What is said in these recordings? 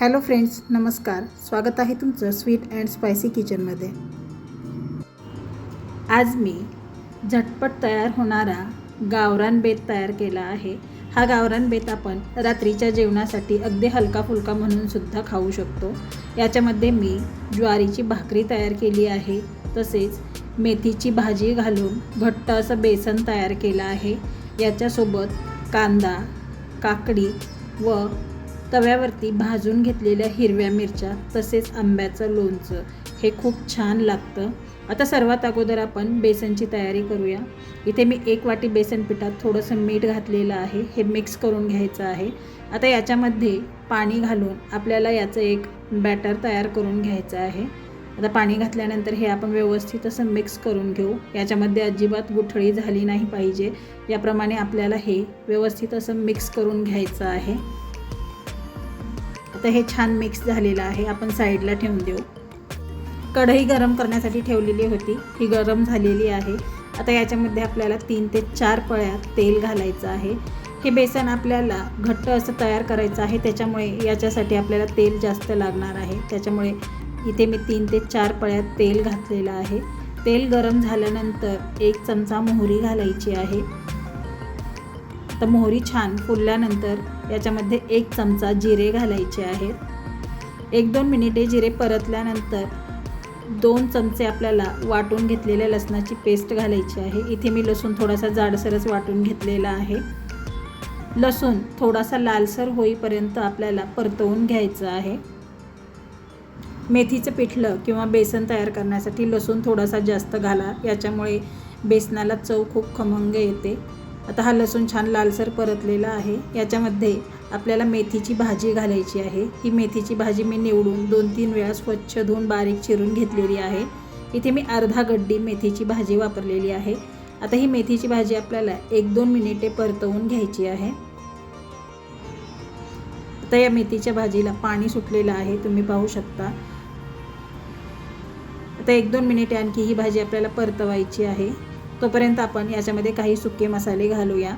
Hello friends नमस्कार. स्वागत आहे तुमचं स्वीट अँड स्पायसी किचनमध्ये. आज मी झटपट तयार होणारा गावरान बेत तयार केला आहे. हा गावरान बेत आपण रात्रीच्या जेवणासाठी अगदी हलका फुलका म्हणूनसुद्धा खाऊ शकतो. याच्यामध्ये मी ज्वारीची भाकरी तयार केली आहे तसेच मेथीची भाजी घालून घट्ट असं बेसन तयार केलं आहे. याच्यासोबत कांदा काकडी व तव्यावरती भाजून घेतलेल्या हिरव्या मिरच्या तसेच आंब्याचं लोणचं हे खूप छान लागतं. आता सर्वात अगोदर आपण बेसनची तयारी करूया. इथे मी एक वाटी बेसन पिठात थोडंसं मीठ घातलेलं आहे. हे मिक्स करून घ्यायचं आहे. आता याच्यामध्ये पाणी घालून आपल्याला याचं एक बॅटर तयार करून घ्यायचं आहे. आता पाणी घातल्यानंतर हे आपण व्यवस्थित असं मिक्स करून घेऊ. याच्यामध्ये अजिबात गुठळी झाली नाही पाहिजे. याप्रमाणे आपल्याला हे व्यवस्थित असं मिक्स करून घ्यायचं आहे. आता हे छान मिक्स झालेलं आहे. आपण साईडला ठेवून देऊ. कढई गरम करण्यासाठी ठेवलेली होती. ही गरम झालेली आहे. आता याच्यामध्ये आपल्याला तीन ते चार पळ्या तेल घालायचं आहे. हे बेसन आपल्याला घट्ट असं तयार करायचं आहे. त्याच्यामुळे याच्यासाठी आपल्याला तेल जास्त लागणार आहे. त्याच्यामुळे इथे मी तीन ते चार पळ्यात तेल घातलेलं आहे. तेल गरम झाल्यानंतर एक चमचा मोहरी घालायची आहे. तर मोहरी छान फुलल्यानंतर याच्यामध्ये एक चमचा जिरे घालायचे आहेत. एक दोन मिनिटे जिरे परतल्यानंतर दोन चमचे आपल्याला वाटून घेतलेल्या लसणाची पेस्ट घालायची आहे. इथे मी लसूण थोडासा जाडसरच वाटून घेतलेला आहे. लसूण थोडासा लालसर होईपर्यंत आपल्याला परतवून घ्यायचं आहे. मेथीचं पिठलं किंवा बेसन तयार करण्यासाठी लसूण थोडासा जास्त घाला. याच्यामुळे बेसनाला चव खूप खमंग येते. आता हा लसूण छान लालसर परतलेला आहे. याच्यामध्ये आपल्याला मेथीची भाजी घालायची आहे. ही मेथीची भाजी मी निवडून दोन तीन वेळा स्वच्छ धुवून बारीक चिरून घेतलेली आहे. इथे मी अर्धा गड्डी मेथीची भाजी वापरलेली आहे. आता ही मेथीची भाजी आपल्याला एक दोन मिनिटे परतवून घ्यायची आहे. आता या मेथीच्या भाजीला पाणी सुटलेलं आहे. तुम्ही पाहू शकता. आता एक दोन मिनिटे आणखी ही भाजी आपल्याला परतवायची आहे. तोपर्यंत आपण याच्यामध्ये काही सुके मसाले घालूया.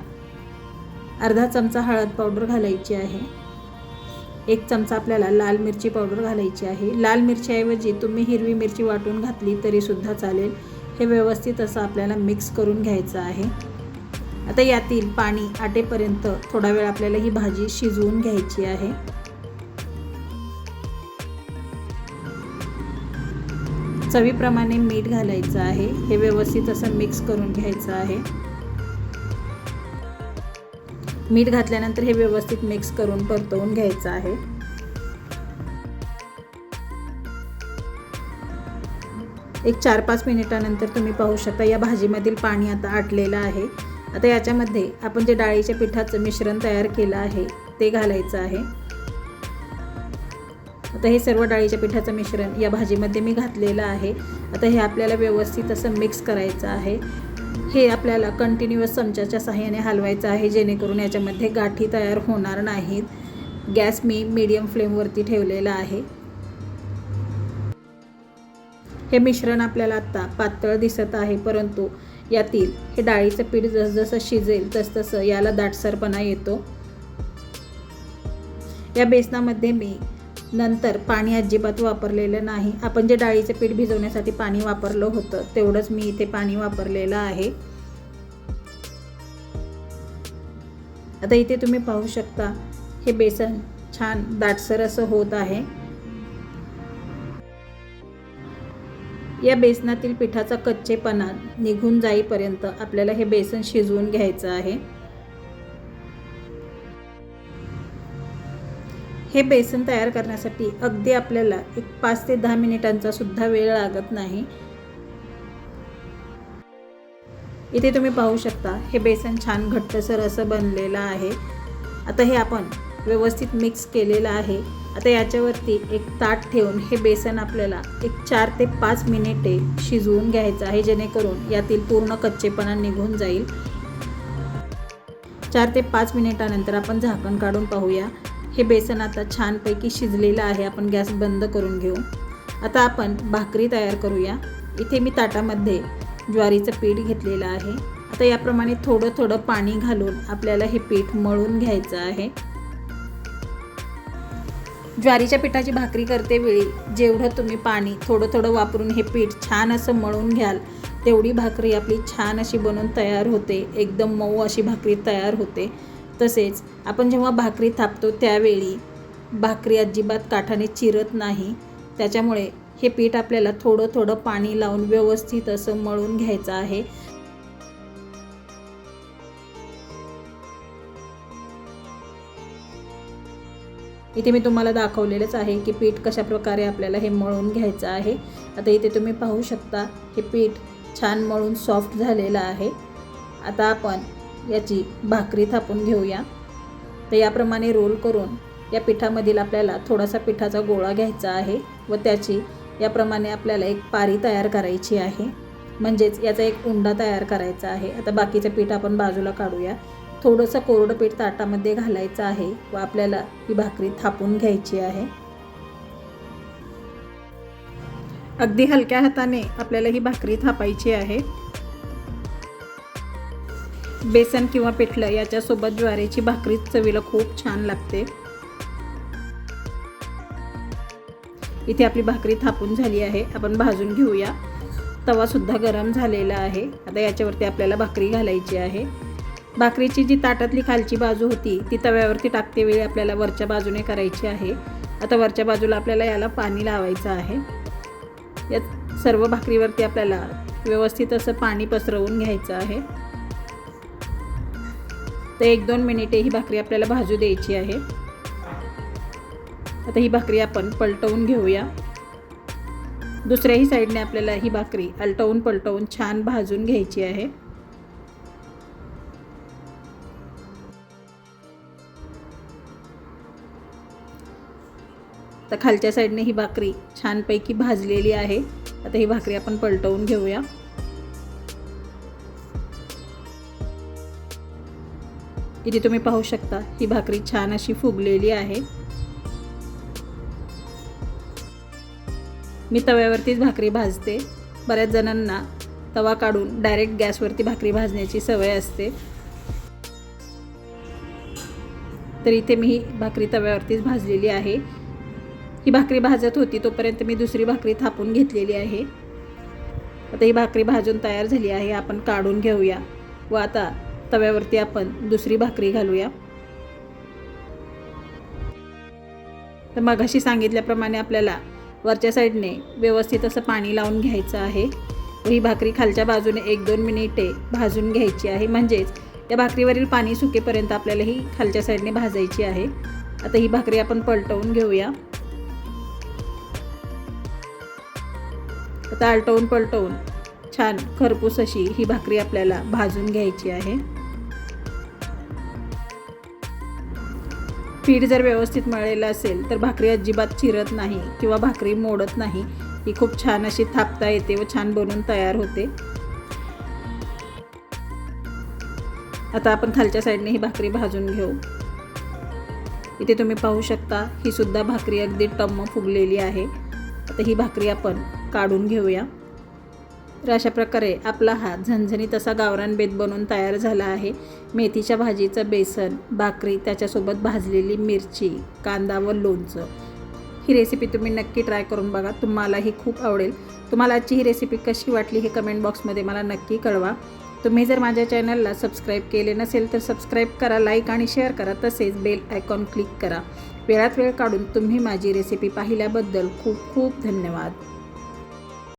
अर्धा चमचा हळद पावडर घालायची आहे. एक चमचा आपल्याला लाल मिरची पावडर घालायची आहे. लाल मिरचीऐवजी तुम्ही हिरवी मिरची वाटून घातली तरीसुद्धा चालेल. हे व्यवस्थित असं आपल्याला मिक्स करून घ्यायचं आहे. आता यातील पाणी आटेपर्यंत थोडा वेळ आपल्याला ही भाजी शिजवून घ्यायची आहे. चवीप्रमाणे मीठ घालायचं आहे. हे व्यवस्थित असं मिक्स करून घ्यायचं आहे. मीठ घातल्यानंतर हे व्यवस्थित मिक्स करून परतवून घ्यायचं आहे. एक चार पाच मिनिटानंतर तुम्ही पाहू शकता या भाजीमधील पाणी आता आटलेलं आहे. आता याच्यामध्ये आपण जे डाळीच्या पिठाचं मिश्रण तयार केलं आहे ते घालायचं आहे. आता हे सर्व डाळीच्या पिठाचं मिश्रण या भाजीमध्ये मी घातलेलं आहे. आता हे आपल्याला व्यवस्थित असं मिक्स करायचं आहे. हे आपल्याला कंटिन्युअस चमच्याच्या सहाय्याने हलवायचं आहे जेणेकरून याच्यामध्ये गाठी तयार होणार नाहीत. गॅस मी मीडियम फ्लेमवरती ठेवलेला आहे. हे मिश्रण आपल्याला आत्ता पातळ दिसत आहे परंतु यातील हे डाळीचं पीठ जसजसं शिजेल तसतसं याला दाटसरपणा येतो. या बेसनामध्ये मी नंतर पाणी अजिबात वापरलेलं नाही. आपण जे डाळीचं पीठ भिजवण्यासाठी पाणी वापरलं होतं तेवढंच मी इथे पाणी वापरलेलं आहे. आता इथे तुम्ही पाहू शकता हे बेसन छान दाटसर असं होत आहे. या बेसनातील पिठाचा कच्चेपणा निघून जाईपर्यंत आपल्याला हे बेसन शिजवून घ्यायचं आहे. हे बेसन तयार करण्यासाठी अगदी आपल्याला एक पाच ते दहा मिनिटांचा सुद्धा वेळ लागत नाही. इथे तुम्ही पाहू शकता हे बेसन छान घट्टसर असं बनलेलं आहे. आता हे आपण व्यवस्थित मिक्स केलेलं आहे. आता याच्यावरती एक ताट ठेवून हे बेसन आपल्याला एक चार ते पाच मिनिटे शिजवून घ्यायचं आहे जेणेकरून यातील पूर्ण कच्चेपणा निघून जाईल. चार ते पाच मिनिटानंतर आपण झाकण काढून पाहूया. हे बेसन आता छानपैकी शिजलेलं आहे. आपण गॅस बंद करून घेऊ. आता आपण भाकरी तयार करूया. इथे मी ताटामध्ये ज्वारीचं पीठ घेतलेलं आहे. आता याप्रमाणे थोडं थोडं पाणी घालून आपल्याला हे पीठ मळून घ्यायचं आहे. ज्वारीच्या पिठाची भाकरी करते वेळी जेवढं तुम्ही पाणी थोडं थोडं वापरून हे पीठ छान असं मळून घ्याल तेवढी भाकरी आपली छान अशी बनून तयार होते. एकदम मऊ अशी भाकरी तयार होते. तसेच आपण जेव्हा भाकरी थापतो त्यावेळी भाकरी अजिबात काठाने चिरत नाही. त्याच्यामुळे हे पीठ आपल्याला थोडं थोडं पाणी लावून व्यवस्थित असं मळून घ्यायचं आहे. इथे मी तुम्हाला दाखवलेलंच आहे की पीठ कशा प्रकारे आपल्याला हे मळून घ्यायचं आहे. आता इथे तुम्ही पाहू शकता हे पीठ छान मळून सॉफ्ट झालेलं आहे. आता आपण याची भाकरी थापून घेऊया. तर याप्रमाणे रोल करून या पिठामधील आपल्याला थोडासा पिठाचा गोळा घ्यायचा आहे व त्याची याप्रमाणे आपल्याला एक पारी तयार करायची आहे. म्हणजेच याचा एक उंडा तयार करायचा आहे. आता बाकीचं पीठ आपण बाजूला काढूया. थोडंसं कोरडं पीठ ताटामध्ये घालायचं आहे व आपल्याला ही भाकरी थापून घ्यायची आहे. अगदी हलक्या हाताने आपल्याला ही भाकरी थापायची आहे. बेसन किंवा पिठलं याच्यासोबत ज्वारीची भाकरी चवीला खूप छान लागते. इथे आपली भाकरी थापून झाली आहे. आपण भाजून घेऊया. तवासुद्धा गरम झालेला आहे. आता याच्यावरती आपल्याला भाकरी घालायची आहे. भाकरीची जी ताटातली खालची बाजू होती ती तव्यावरती टाकते वेळी आपल्याला वरच्या बाजूने करायची आहे. आता वरच्या बाजूला आपल्याला याला पाणी लावायचं आहे. या सर्व भाकरीवरती आपल्याला व्यवस्थित असं पाणी पसरवून घ्यायचं आहे. तर एक दोन मिनिटे ही भाकरी आपल्याला भाजू द्यायची आहे. आता ही भाकरी आपण पलटवून घेऊया. दुसऱ्याही साईडने आपल्याला ही भाकरी अलटवून पलटवून छान भाजून घ्यायची आहे. तर खालच्या साईडने ही भाकरी छानपैकी भाजलेली आहे. आता ही भाकरी आपण पलटवून घेऊया. इथे तुम्ही पाहू शकता ही भाकरी छान अशी फुगलेली आहे. मी तव्यावरतीच भाकरी भाजते. बऱ्याच जणांना तवा काढून डायरेक्ट गॅसवरती भाकरी भाजण्याची सवय असते. तर इथे मी ही भाकरी तव्यावरतीच भाजलेली आहे. ही भाकरी भाजत होती तोपर्यंत मी दुसरी भाकरी थापून घेतलेली आहे. आता ही भाकरी भाजून तयार झाली आहे आपण काढून घेऊया. व आता तव्यावरती आपण दुसरी भाकरी घालूया. तर मगाशी सांगितल्याप्रमाणे आपल्याला वरच्या साईडने व्यवस्थित असं पाणी लावून घ्यायचं आहे. ही भाकरी खालच्या बाजूने एक दोन मिनिटे भाजून घ्यायची आहे. म्हणजेच या भाकरीवरील पाणी सुकेपर्यंत आपल्याला ही खालच्या साईडने भाजायची आहे. आता ही भाकरी आपण पलटवून घेऊया. आता आलटवून पलटवून छान खरपूस अशी ही भाकरी आपल्याला भाजून घ्यायची आहे. पीठ जर व्यवस्थित मळलेलं असेल तर भाकरी अजिबात चिरत नाही किंवा भाकरी मोडत नाही. ही खूप छान अशी थापता येते व छान बनून तयार होते. आता आपण खालच्या साईडने ही भाकरी भाजून घेऊ. इथे तुम्ही पाहू शकता ही सुद्धा भाकरी अगदी टम्म फुगलेली आहे. आता ही भाकरी आपण काढून घेऊया. तर अशा प्रकारे आपला हा झणझणीत असा गावरान बेत बनवून तयार झाला आहे. मेथीच्या भाजीचं बेसन भाकरी त्याच्यासोबत भाजलेली मिरची कांदा व लोणचं. ही रेसिपी तुम्ही नक्की ट्राय करून बघा. तुम्हालाही खूप आवडेल. तुम्हाला आजची ही रेसिपी कशी वाटली हे कमेंट बॉक्समध्ये मला नक्की कळवा. तुम्ही जर माझ्या चॅनलला सबस्क्राईब केले नसेल तर सबस्क्राईब करा लाईक आणि शेअर करा. तसेच बेल आयकॉन क्लिक करा. वेळात वेळ काढून तुम्ही माझी रेसिपी पाहिल्याबद्दल खूप खूप धन्यवाद.